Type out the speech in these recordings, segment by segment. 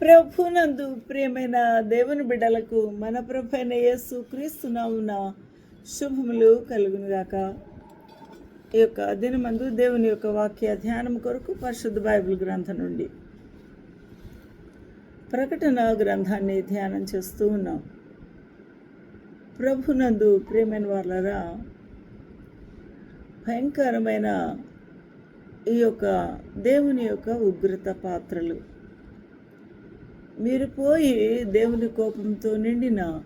ప్రభునందు ప్రియమైన దేవుని బిడ్డలకు మన ప్రభైన యేసు క్రీస్తునామున శుభములు కలుగునుగాక. ఈ యొక్క దినమందు దేవుని యొక్క వాక్య ధ్యానం కొరకు పరిశుద్ధ బైబిల్ గ్రంథం నుండి ప్రకటన గ్రంథాన్ని ధ్యానం చేస్తూ ఉన్నాం. ప్రభునందు ప్రేమైన వాళ్ళరా భయంకరమైన ఈ యొక్క దేవుని యొక్క ఉగ్రత పాత్రలు మీరు పోయి దేవుని కోపంతో నిండిన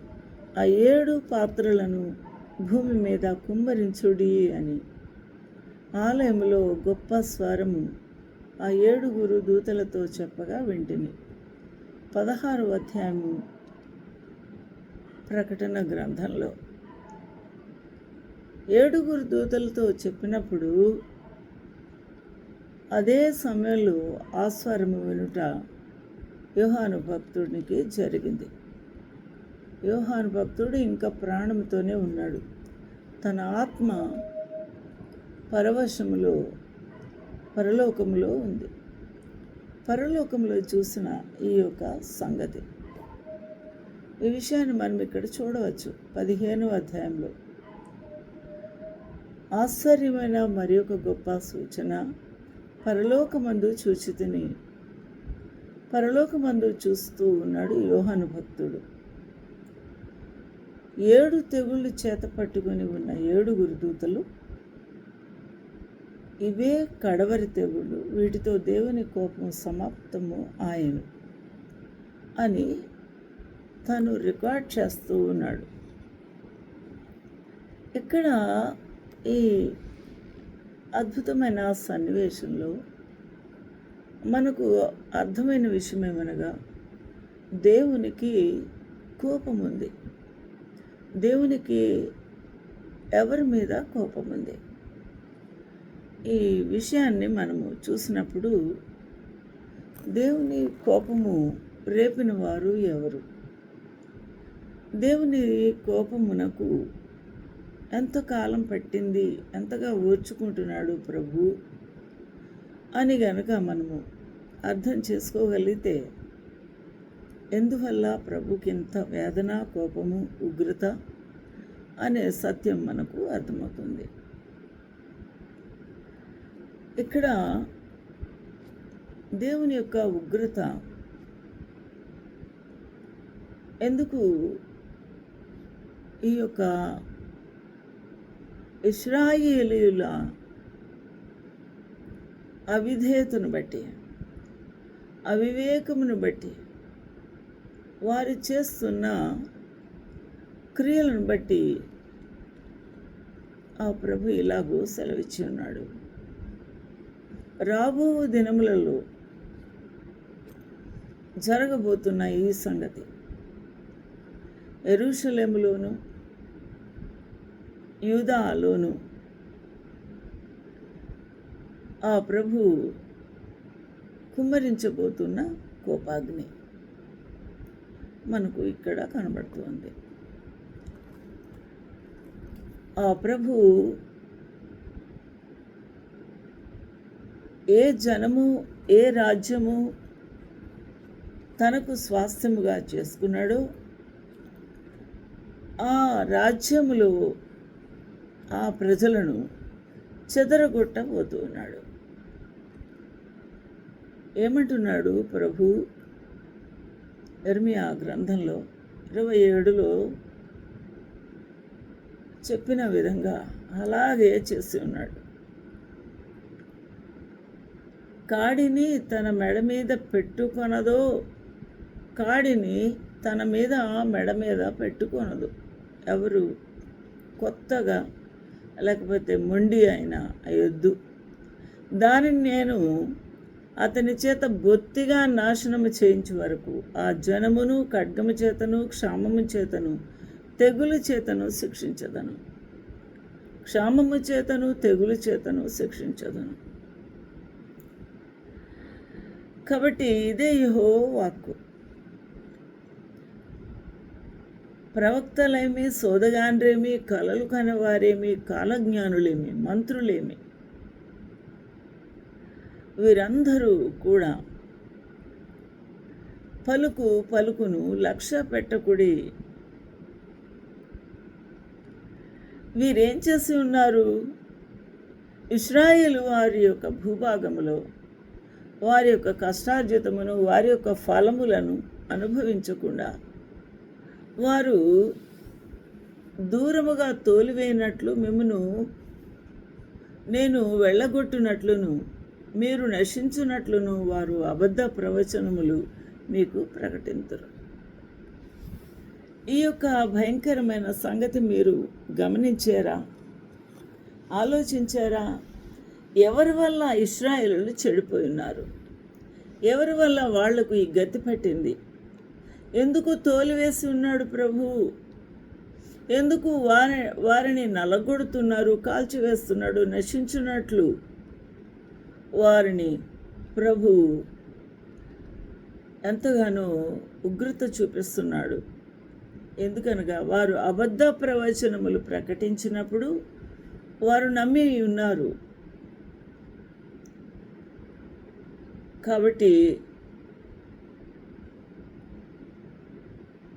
ఆ ఏడు పాత్రలను భూమి మీద కుమ్మరించుడి అని. ఆలయంలో గొప్ప స్వరము ఆ ఏడుగురు దూతలతో చెప్పగా వింటిని. పదహారు అధ్యాయము ప్రకటన గ్రంథంలో. ఏడుగురు దూతలతో చెప్పినప్పుడు అదే సమయంలో ఆ స్వరము వినుట యోహాను భక్తుడికి జరిగింది. యోహాను భక్తుడు ఇంకా ప్రాణంతోనే ఉన్నాడు. తన ఆత్మ పరవశములో పరలోకములో ఉంది. పరలోకంలో చూసిన ఈ యొక్క సంగతి. ఈ విషయాన్ని మనం ఇక్కడ చూడవచ్చు. పదిహేను అధ్యాయంలో. ఆశ్చర్యమైన మరి ఒక గొప్ప సూచన. పరలోకమందు చూచితిని. పరలోకమందు చూస్తూ ఉన్నాడు యోహాను భక్తుడు. ఏడు తెగుళ్ళు చేత పట్టుకొని ఉన్న ఏడుగురు దూతలు ఇవే కడవరి తెగుళ్ళు వీటితో దేవుని కోపం సమాప్తము ఆయను అని తను రికార్డ్ చేస్తూ ఉన్నాడు. ఇక్కడ ఈ అద్భుతమైన సన్నివేశంలో మనకు అర్థమైన విషయం ఏమనగా దేవునికి కోపం ఉంది దేవునికి ఎవరి మీద కోపం ఉంది ఈ విషయాన్ని మనము చూసినప్పుడు దేవుని కోపము రేపిన వారు ఎవరు? దేవుని కోపమునకు ఎంత కాలం పట్టింది? ఎంతగా ఓర్చుకుంటున్నాడు ప్రభు? అని గనక మనము అర్థం చేసుకోగలిగితే ఎందువల్ల ప్రభుకింత వేదన కోపము ఉగ్రత అనే సత్యం మనకు అర్థమవుతుంది. ఇక్కడ దేవుని యొక్క ఉగ్రత ఎందుకు ఈ యొక్క ఇస్రాయేలీల అవిధేయతను బట్టి అవివేకమును బట్టి వారు చేస్తున్న క్రియలను బట్టి ఆ ప్రభు ఇలాగూ సెలవిచ్చి ఉన్నాడు. రాబో దినములలో జరగబోతున్న ఈ సంగతి. ఎరుషలేములోను యూదాలోను ఆ ప్రభు కుమ్మరించబోతున్న కోపాగ్ని మనకు ఇక్కడ కనబడుతుంది. ఆ ప్రభు ఏ జనము ఏ రాజ్యము తనకు స్వాస్థ్యముగా చేసుకున్నాడో ఆ రాజ్యములో ఆ ప్రజలను చెదరగొట్టబోతున్నాడు. ఏమంటున్నాడు ప్రభు? ఎర్మియా గ్రంథంలో ఇరవై ఏడులో చెప్పిన విధంగా అలాగే చేసి ఉన్నాడు. కాడిని తన మెడ మీద పెట్టుకొనదో కాడిని తన మీద మెడ మీద పెట్టుకొనదు. ఎవరు? కొత్తగా లేకపోతే మొండి అయిన అయ్యొద్దు దానిని నేను అతని చేత బొత్తిగా నాశనము చేయించే వరకు ఆ జనమును ఖడ్గము చేతను క్షామము చేతను తెగులు చేతను శిక్షించదను. క్షామము చేతను తెగులు చేతను శిక్షించదను. కాబట్టి ఇదే యహో వాక్కు. ప్రవక్తలేమి సోదగాండ్రేమి కలలు కనవారేమి కాలజ్ఞానులేమి మంత్రులేమి వీరందరూ కూడా పలుకు పలుకును లక్ష్య పెట్టకుడి. వీరేం చేసి ఉన్నారు? ఇస్రాయేల్ వారి యొక్క భూభాగములో వారి యొక్క కష్టార్జితమును వారి యొక్క ఫలములను అనుభవించకుండా వారు దూరముగా తోలివేయనట్లు మిమ్మను నేను వెళ్ళగొట్టునట్లును. మీరు నశించినట్లును వారు అబద్ధ ప్రవచనములు మీకు ప్రకటించరు ఈ యొక్క భయంకరమైన సంగతి మీరు గమనించారా? ఆలోచించారా? ఎవరి వల్ల ఇస్రాయేలు చెడిపోయినారు? ఎవరి వల్ల వాళ్ళకు ఈ గతి పట్టింది? ఎందుకు తోలివేసి ఉన్నాడు ప్రభు? ఎందుకు వారి వారిని నలగొడుతున్నారు కాల్చివేస్తున్నాడు నశించున్నట్లు వారిని ప్రభు ఎంతగానో ఉగ్రత చూపిస్తున్నాడు. ఎందుకనగా వారు అబద్ధ ప్రవచనములు ప్రకటించినప్పుడు వారు నమ్మి ఉన్నారు. కాబట్టి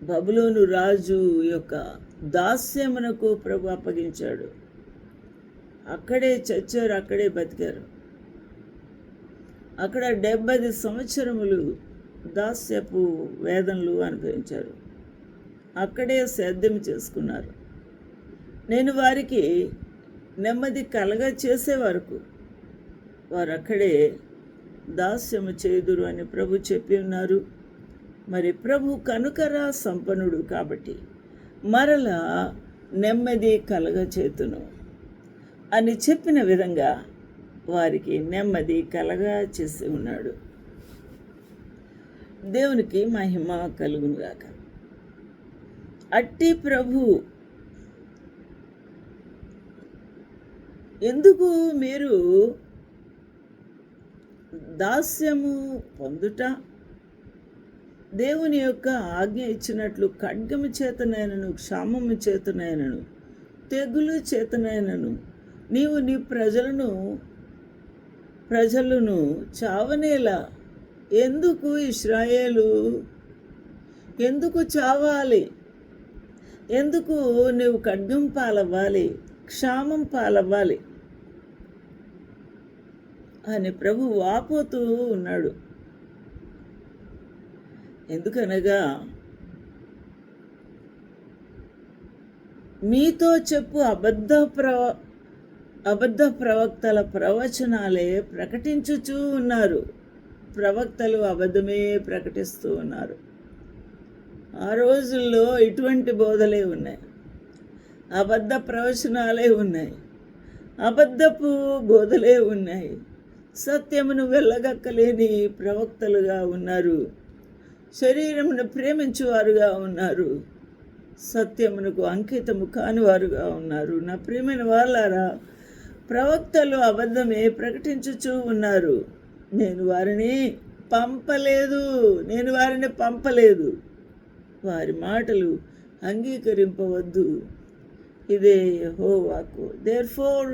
బబులోను రాజు యొక్క దాస్యమునకు ప్రభు అప్పగించాడు. అక్కడే చచ్చారు అక్కడే బతికారు. అక్కడ డెబ్బై సంవత్సరములు దాస్యపు వేదనలు అనుభవించారు అక్కడే సేద్యం చేసుకున్నారు. నేను వారికి నెమ్మది కలగ చేసే వరకు వారు అక్కడే దాస్యము చేదురు అని ప్రభు చెప్పి ఉన్నారు. మరి ప్రభు కనుకరా సంపన్నుడు కాబట్టి మరలా నెమ్మది కలగ చేతును అని చెప్పిన విధంగా వారికి నెమ్మది కలగా చేసి ఉన్నాడు. దేవునికి మహిమ కలుగునుగాక. అట్టి ప్రభు ఎందుకు మీరు దాస్యము పొందుట? దేవుని యొక్క ఆజ్ఞ ఇచ్చినట్లు ఖడ్గము చేతనైనను క్షామము చేతనైనను తెగులు చేతనైనను నీవు నీ ప్రజలను ప్రజలను చావనేలా? ఎందుకు ఇస్రాయేలు ఎందుకు చావాలి? ఎందుకు నువ్వు ఖడ్గం పాలవ్వాలి? క్షామం పాలవ్వాలి? అని ప్రభు వాపోతూ ఉన్నాడు. ఎందుకనగా మీతో చెప్పు అబద్ధ ప్రవ అబద్ధ ప్రవక్తల ప్రవచనాలే ప్రకటించుచూ ఉన్నారు. ప్రవక్తలు అబద్ధమే ప్రకటిస్తూ ఉన్నారు. ఆ రోజుల్లో ఇటువంటి బోధలే ఉన్నాయి. అబద్ధ ప్రవచనాలే ఉన్నాయి. అబద్ధపు బోధలే ఉన్నాయి. సత్యమును వెళ్ళగక్కలేని ప్రవక్తలుగా ఉన్నారు. శరీరమును ప్రేమించువారుగా ఉన్నారు. సత్యమునకు అంకితము కానివారుగా ఉన్నారు. నా ప్రేమైన వాళ్ళారా ప్రవక్తలు అబద్ధమే ప్రకటించుచూ ఉన్నారు. నేను వారిని పంపలేదు. నేను వారిని పంపలేదు. వారి మాటలు అంగీకరింపవద్దు. ఇదే హో వాకు therefore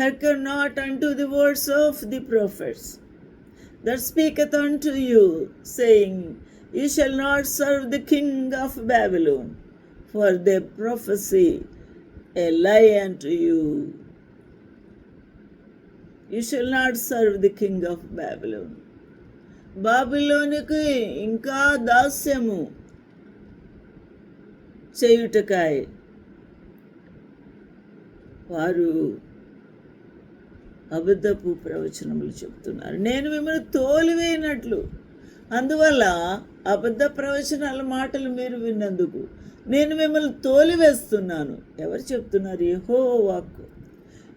hearken not unto the words of the prophets that speak unto you saying you shall not serve the king of Babylon for the prophesy a lie unto you you shall not serve the king of Babylon. బాబిలోనికి ఇంకా దాస్యము చేయుటకాయ్. వారు అబద్ధపు ప్రవచనములు చెప్తున్నారు నేను మిమ్మల్ని తోలివేయనట్లు. అందువల్ల అబద్ధ ప్రవచనాల మాటలు మీరు విన్నందుకు నేను మిమ్మల్ని తోలివేస్తున్నాను. ఎవరు చెప్తున్నారు? ఏహో వాక్కు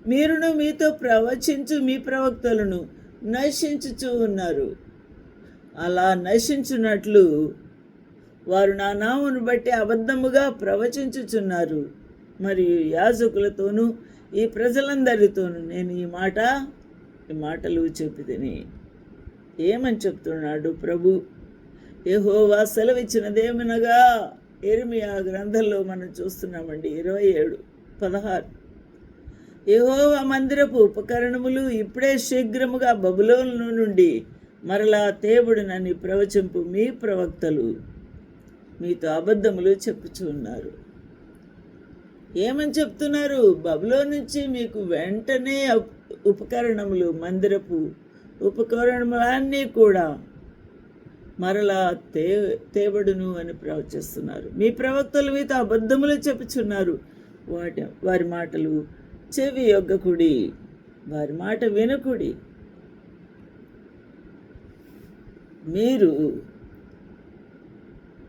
మీరును మీతో ప్రవచించు మీ ప్రవక్తలను నశించుచూ ఉన్నారు. అలా నశించున్నట్లు వారు నా నామును బట్టి అబద్ధముగా ప్రవచించుచున్నారు. మరియు యాజకులతోనూ ఈ ప్రజలందరితోనూ నేను ఈ మాట ఈ మాటలు చెప్పితిని. ఏమని చెప్తున్నాడు ప్రభు? ఏహోవా సెలవిచ్చినదేమనగా? ఎరిమియా గ్రంథంలో మనం చూస్తున్నామండి ఇరవై ఏడు పదహారు. యెహోవా మందిరపు ఉపకరణములు ఇప్పుడే శీఘ్రముగా బబులోను నుండి మరలా తేబుడినని ప్రవచింపు మీ ప్రవక్తలు. మీతో అబద్ధములు చెప్పుచున్నారు ఏమని చెప్తున్నారు? బబులో నుంచి మీకు వెంటనే ఉపకరణములు మందిరపు ఉపకరణములన్నీ కూడా మరలా తే తేబడును అని ప్రవచిస్తున్నారు. మీ ప్రవక్తలు మీతో అబద్ధములు చెప్పుచున్నారు. వాటి వారి మాటలు చెవి యొగ్గకుడి వారి మాట వినకుడి. మీరు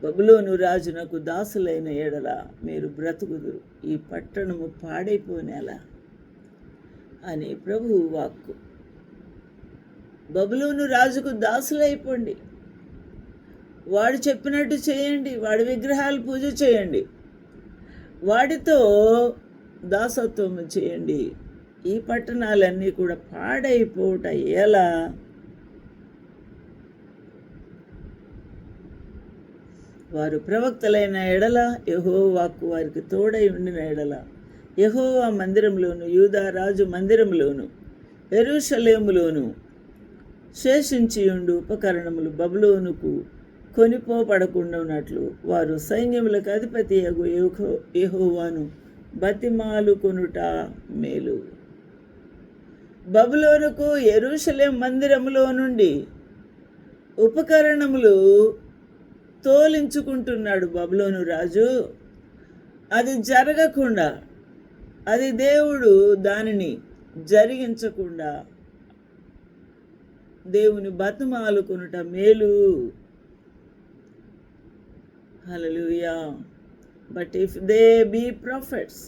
బబులోను రాజునకు దాసులైన ఎడల మీరు బ్రతుకుదురు. ఈ పట్టణము పాడైపోనేలా అని ప్రభువు వాక్కు. బబులోను రాజుకు దాసులైపోండి. వాడు చెప్పినట్టు చేయండి. వాడి విగ్రహాలు పూజ చేయండి. వాడితో దాసత్వం చేయండి. ఈ పట్టణాలన్నీ కూడా పాడైపోవట ఎలా? వారు ప్రవక్తలైన ఎడల యహోవాకు వారికి తోడై ఉండిన ఎడల. యహోవా మందిరంలోను యూదా రాజు మందిరంలోను ఎరుషలేములోను శేషించి ఉండు ఉపకరణములు బబులోనుకు కొనిపోపడకుండా ఉన్నట్లు వారు సైన్యములకు అధిపతి యగు యెహో బతిమాలు కొనుట మేలు. బబులోనుకు ఎరుషలేం మందిరములో నుండి ఉపకరణములు తోలించుకుంటున్నాడు బబులోను రాజు. అది జరగకుండా అది దేవుడు దానిని జరిగించకుండా దేవుని బతుమాలుకొనుట మేలు. Hallelujah but if they be prophets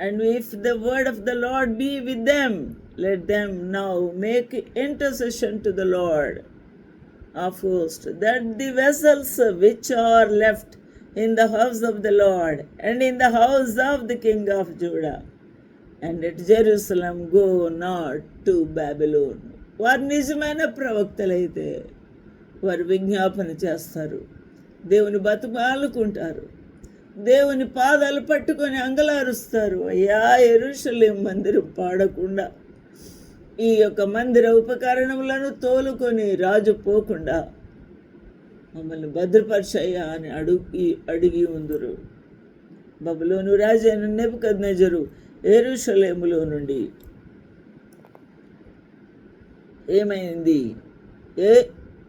and if the word of the lord be with them let them now make intercession to the lord of hosts that the vessels which are left in the house of the lord and in the house of the king of judah and at jerusalem go not to babylon వారు నిజమైన ప్రవక్తలైతే వారు విజ్ఞాపన చేస్తారు దేవుని బతుమాలుకుంటారు దేవుని పాదాలు పట్టుకొని అంగలారుస్తారు. అయ్యా ఎరుషలేం మందిరం పాడకుండా ఈ యొక్క మందిర ఉపకరణములను తోలుకొని రాజు పోకుండా మమ్మల్ని భద్రపరచయ్యా అని అడుగు అడిగి ఉందురు. బబులోను రాజైన నెబుకద్నెజరు ఏరుషలేములో నుండి ఏమైంది? ఏ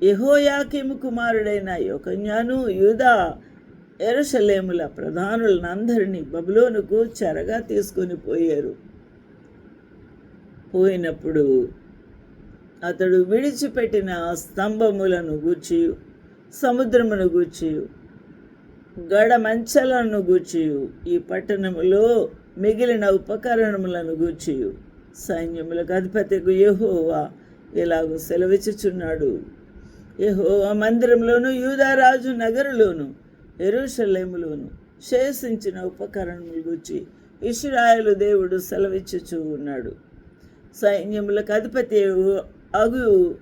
యహోయాకిము కుమారుడైన యొకన్యాను యూదా ఎరసలేముల ప్రధానులనందరినీ బబులోనుకు చెరగా తీసుకొని పోయారు. పోయినప్పుడు అతడు విడిచిపెట్టిన స్తంభములను గూర్చి సముద్రమును గూర్చి గడ మంచలను గూర్చి ఈ పట్టణములో మిగిలిన ఉపకరణములను గూర్చి సైన్యములకు అధిపతికు యహోవా ఇలాగూ సెలవిచ్చుచున్నాడు. యహోవా మందిరంలోను యూదారాజు నగరులోను ఎరుషలేములోను శేషించిన ఉపకరణములు గురించి ఇస్రాయేలు దేవుడు సెలవిచ్చుచూ ఉన్నాడు. సైన్యములకు అధిపతి అగు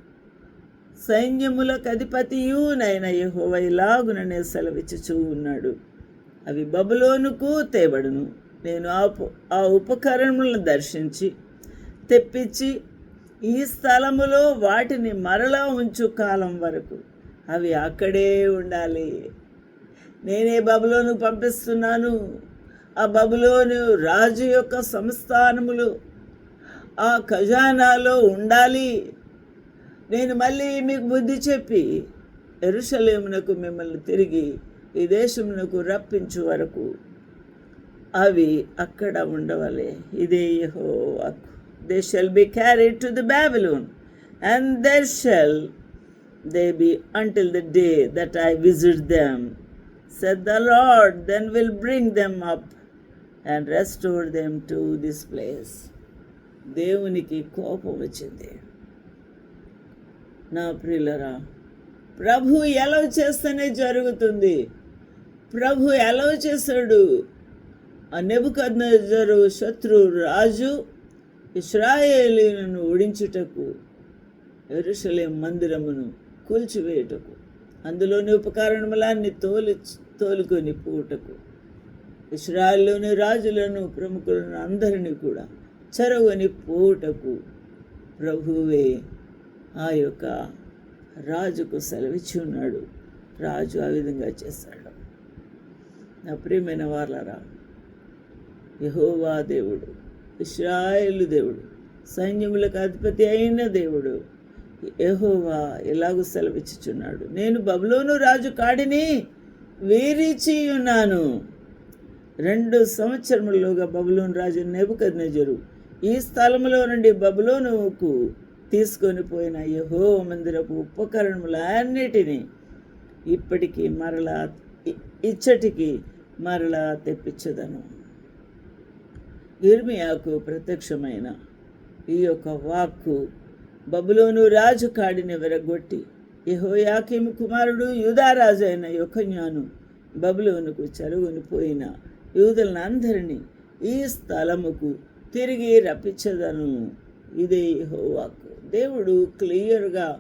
సైన్యములకు అధిపతియునైన యెహోవ ఇలాగుననే సెలవిచ్చుచూ ఉన్నాడు. అవి బబులోనుకు తేబడును. నేను ఆ ఆ ఉపకరణములను దర్శించి తెప్పించి ఈ స్థలములో వాటిని మరలా ఉంచు కాలం వరకు అవి అక్కడే ఉండాలి. నేనే బబులోను పంపిస్తున్నాను. ఆ బబులోను రాజు యొక్క సంస్థానములు. ఆ ఖజానాలో ఉండాలి. నేను మళ్ళీ మీకు బుద్ధి చెప్పి ఎరుషలేమునకు మిమ్మల్ని తిరిగి ఈ దేశమునకు రప్పించు వరకు అవి అక్కడ ఉండవలే. ఇదే యహో they shall be carry to the Babylon and there shall they be until the day that I visit them said the lord then will bring them up and restore them to this place దేవునికి కోపం వచ్చింది. నా ప్రియులరా ప్రభు ఎలవ చేస్తేనే జరుగుతుంది. ప్రభు ఎలవ చేశాడు. ఆ నెబుకద్నెజరు శత్రు రాజు ఇస్రాయేలీలను ఓడించుటకు ఎరుషలేం మందిరమును కూల్చివేయుటకు అందులోని ఉపకరణములన్నీ తోలి తోలుకొని పోవుటకు ఇస్రాయల్లోని రాజులను ప్రముఖులను అందరినీ కూడా చెరవని పోవుటకు ప్రభువే ఆ యొక్క రాజుకు సెలవిచ్చి ఉన్నాడు. రాజు ఆ విధంగా చేశాడు నా ప్రియమైన వాళ్ళరా యహోవా దేవుడు ఇస్రాయేలు దేవుడు సైన్యములకు అధిపతి అయిన దేవుడు యహోవా ఎలాగో సెలవిచ్చుచున్నాడు. నేను బబులోను రాజు కాడిని వేరిచి రెండు సంవత్సరములుగా బబులోను రాజు నెబుకద్నెజరు ఈ స్థలములో నుండి బబులోనుకు తీసుకొని పోయిన యహో మందిరపు ఉపకరణములన్నిటినీ ఇప్పటికీ మరలా ఇచ్చటికి మరలా తెప్పించదను. ఇర్మియాకు ప్రత్యక్షమైన ఈ యొక్క వాక్కు బబులోను రాజు కాడిని విరగొట్టి యెహోయాకీము కుమారుడు యూదారాజు అయిన యొకన్యాను బబులోనుకు చెరుగుని పోయిన యూదులను అందరినీ ఈ స్థలముకు తిరిగి రప్పించదను. ఇదే హోవాకు దేవుడు క్లియర్గా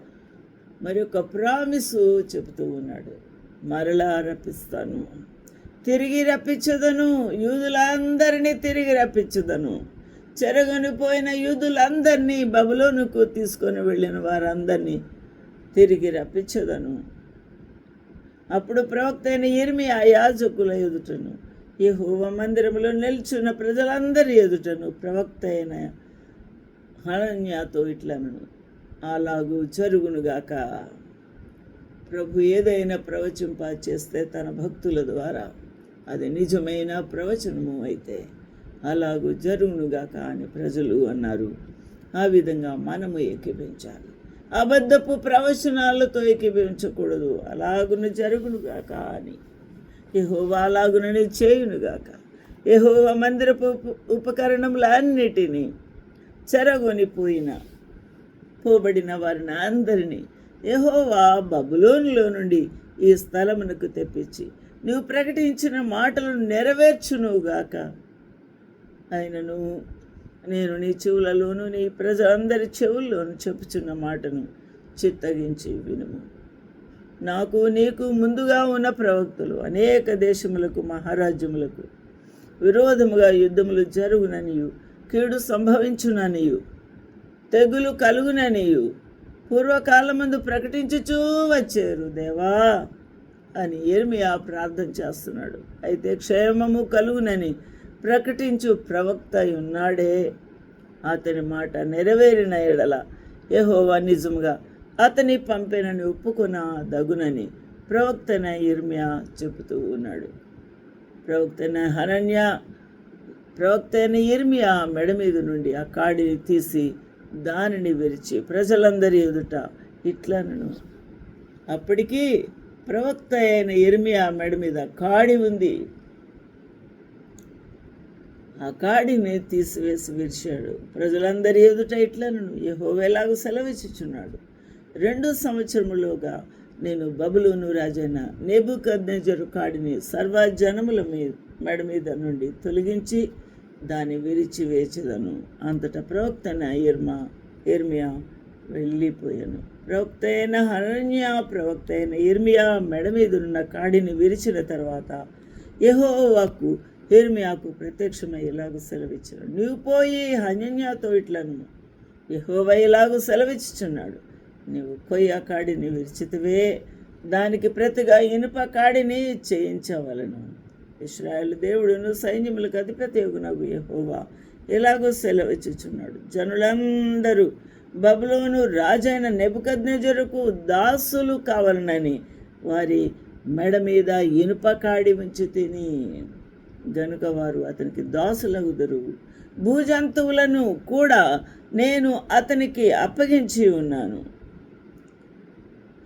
మరి ఒక ప్రామిసు చెబుతూ ఉన్నాడు. మరలా రప్పిస్తాను. తిరిగి రప్పించదను. యూదులందరినీ తిరిగి రప్పించదను. చెరగని పోయిన యూదులందరినీ బబులోనుకు తీసుకొని వెళ్ళిన వారందరినీ తిరిగి రప్పించదను. అప్పుడు ప్రవక్త అయిన ఇర్మి ఆ యాజకుల ఎదుటను ఈ హోమ మందిరంలో నిల్చున్న ప్రజలందరి ఎదుటను ప్రవక్త అయిన హనన్యాతో ఇట్లను అలాగూ జరుగునుగాక ప్రభు ఏదైనా ప్రవచింప చేస్తే తన భక్తుల ద్వారా అది నిజమైన ప్రవచనము అయితే అలాగూ జరుగునుగాక అని ప్రజలు అన్నారు. ఆ విధంగా మనము ఎక్కిపించాలి అబద్ధపు ప్రవచనాలతో ఏకీభవించకూడదు. అలాగున జరుగునుగాక అని. యహోవా అలాగునని చేయునుగాక ఎహోవా మందిరపు ఉప- ఉపకరణములన్నిటినీ చెరగొనిపోయిన పోబడిన వారిని అందరినీ ఎహోవా బబులోనులో నుండి ఈ స్థలమునకు తెప్పించి నువ్వు ప్రకటించిన మాటలను నెరవేర్చునుగాక. ఆయనను నేను నీ చెవులలోను నీ ప్రజలందరి చెవుల్లోను చెప్పుచున్న మాటను చిత్తగించి వినుము. నాకు నీకు ముందుగా ఉన్న ప్రవక్తలు అనేక దేశములకు మహారాజ్యములకు విరోధముగా యుద్ధములు జరుగుననియు కీడు సంభవించుననియు తెగులు కలుగుననియు పూర్వకాలమందు ప్రకటించుచూ వచ్చారు దేవా అని ఇర్మియా ప్రార్థన చేస్తున్నాడు. అయితే క్షేమము కలుగునని ప్రకటించు ప్రవక్త ఉన్నాడే. అతని మాట నెరవేరిన ఎడల యహోవా నిజముగా అతని పంపినని ఒప్పుకొన దగునని ప్రవక్తన ఇర్మియా చెబుతూ ఉన్నాడు. ప్రవక్తన హరణ్య ప్రవక్త అయిన ఇర్మియా మెడ మీద నుండి ఆ కాడిని తీసి దానిని విరిచి ప్రజలందరి ఎదుట ఇట్లనను. అప్పటికీ ప్రవక్త అయిన ఇర్మియా మెడ మీద కాడి ఉంది. ఆ కాడిని తీసివేసి విరిచాడు ప్రజలందరి ఎదుట ఇట్లను యహోవేలాగు సెలవిచ్చుచున్నాడు. రెండు సంవత్సరములోగా నేను బబులోను రాజైన నేబుకద్నెజరు కాడిని సర్వజనముల మీద మెడ మీద నుండి తొలగించి దాన్ని విరిచి వేచెదను అంతటా ప్రవక్తన ఇర్మా ఇర్మియా వెళ్ళిపోయాను. ప్రవక్త అయిన హరణ్య ప్రవక్త అయిన ఇర్మియా మెడ మీద ఉన్న కాడిని విరిచిన తర్వాత యహోవాకు ఇర్మియాకు ప్రత్యక్షమై ఇలాగ సెలవిచ్చాడు. నీవు పోయి హనన్యాతో ఇట్లను యెహోవా ఇలాగూ సెలవిచ్చుచున్నాడు. నీవు కొయ్య కాడిని విరిచితివే. దానికి ప్రతిగా ఇనుప కాడిని చేయించవలను. ఇస్రాయల్ దేవుడును సైన్యములకు అధిపతి యొగునగు యెహోవా ఇలాగో సెలవిచ్చుచున్నాడు. జనులందరూ బబులోను రాజైన నెబుకజ్ఞజరుకు దాసులు కావాలనని వారి మెడ మీద ఇనుప కాడి ఉంచి తిని గనుక వారు అతనికి దాసులగుదరు. భూజంతువులను కూడా నేను అతనికి అప్పగించి ఉన్నాను.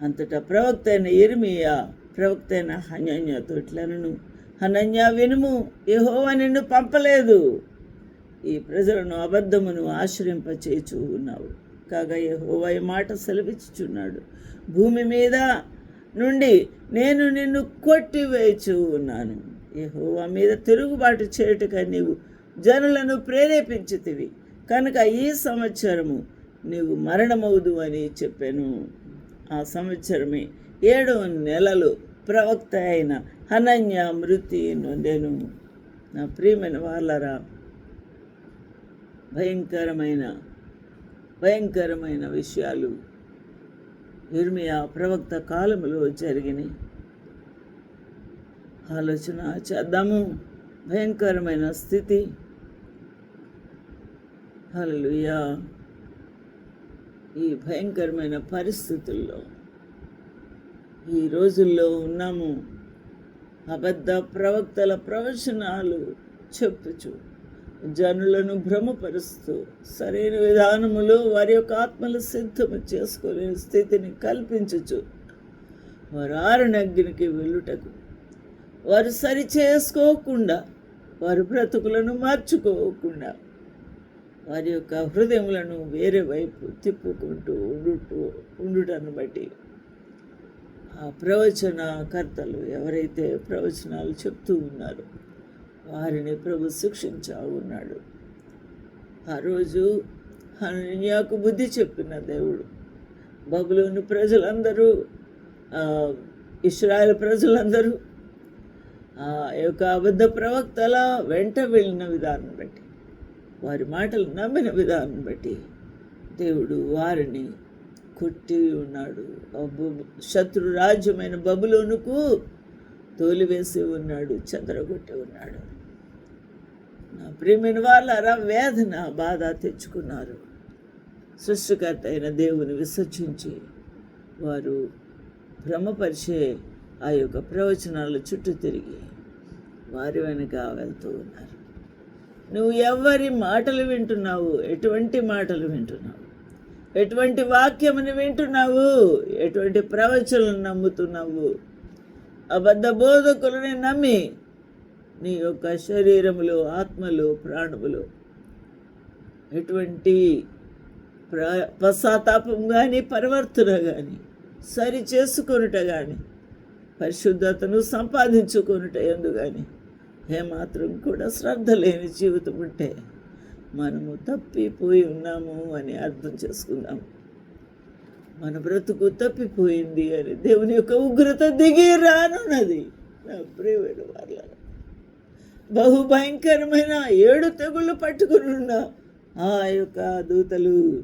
అంతటా ప్రవక్త అయిన ఎరిమియా ప్రవక్త అయిన హనన్యతో ఇట్లనను హనన్య వినుము యహోవా నిన్ను పంపలేదు. ఈ ప్రజలను అబద్ధమును ఆశ్రయింపచేచు ఉన్నావు. కాగా యహోవా ఈ మాట సెలవిచ్చుచున్నాడు. భూమి మీద నుండి నేను నిన్ను కొట్టివేచు ఉన్నాను. యహోవా మీద తిరుగుబాటు చేయుటకై నీవు జనులను ప్రేరేపించుతివి. కనుక ఈ సంవత్సరము నీవు మరణమవుదు అని చెప్పాను. ఆ సంవత్సరమే ఏడో నెలలు ప్రవక్త అయిన హనన్య మృతి నొందెను. నా ప్రియమైన వాళ్ళరా భయంకరమైన భయంకరమైన విషయాలు ఇర్మియా ప్రవక్త కాలములో జరిగినాయి. ఆలోచన చేద్దాము. భయంకరమైన స్థితి. హలలుయా ఈ భయంకరమైన పరిస్థితుల్లో ఈ రోజుల్లో ఉన్నాము. అబద్ధ ప్రవక్తల ప్రవచనాలు చెప్పుచు జనులను భ్రమపరుస్తూ సరైన విధానములో వారి యొక్క ఆత్మలు సిద్ధము చేసుకునే స్థితిని కల్పించుచు వారు ఆరునగ్నికి వెళ్ళుటకు వారు సరి చేసుకోకుండా వారి బ్రతుకులను మార్చుకోకుండా వారి యొక్క హృదయములను వేరే వైపు తిప్పుకుంటూ ఉండుటూ ఉండుటను బట్టి ఆ ప్రవచనకర్తలు ఎవరైతే ప్రవచనాలు చెప్తూ ఉన్నారో వారిని ప్రభు శిక్షించా ఉన్నాడు. ఆ రోజు హనన్యాకు బుద్ధి చెప్పిన దేవుడు బబులోని ప్రజలందరూ ఇస్రాయల్ ప్రజలందరూ యొక్క అబద్ధ ప్రవక్తల వెంట వెళ్ళిన విధానం బట్టి వారి మాటలు నమ్మిన విధానం బట్టి దేవుడు వారిని కొట్టి ఉన్నాడు. శత్రు రాజ్యమైన బబులోనుకు తోలివేసి ఉన్నాడు చంద్రగొట్టి ఉన్నాడు. నా ప్రియమైన వాళ్ళారా వేదన బాధ తెచ్చుకున్నారు. సృష్టికర్త అయిన దేవుని విసర్జించి వారు భ్రమపరిచే ఆ యొక్క ప్రవచనాల చుట్టూ తిరిగి వారి వెనుక వెళ్తూ ఉన్నారు. నువ్వు ఎవరి మాటలు వింటున్నావు? ఎటువంటి మాటలు వింటున్నావు? ఎటువంటి వాక్యముని వింటున్నావు? ఎటువంటి ప్రవచనలు నమ్ముతున్నావు? అబద్ధ బోధకులని నమ్మి నీ యొక్క శరీరములు ఆత్మలు ప్రాణములు ఎటువంటి ప్ర పశ్చాత్తాపం కానీ పరివర్తన కానీ సరి చేసుకొనుట కానీ పరిశుద్ధతను సంపాదించుకొనుట ఎందు కానీ ఏమాత్రం కూడా శ్రద్ధ లేని జీవితం ఉంటే మనము తప్పిపోయి ఉన్నాము అని అర్థం చేసుకుందాం. మన బ్రతుకు తప్పిపోయింది అని దేవుని యొక్క ఉగ్రత దిగి రానున్నది. నా ప్రియమైన వాళ్ళ బహు భయంకరమైన ఏడు తెగుళ్ళు పట్టుకుని ఉన్న ఆ యొక్క దూతలు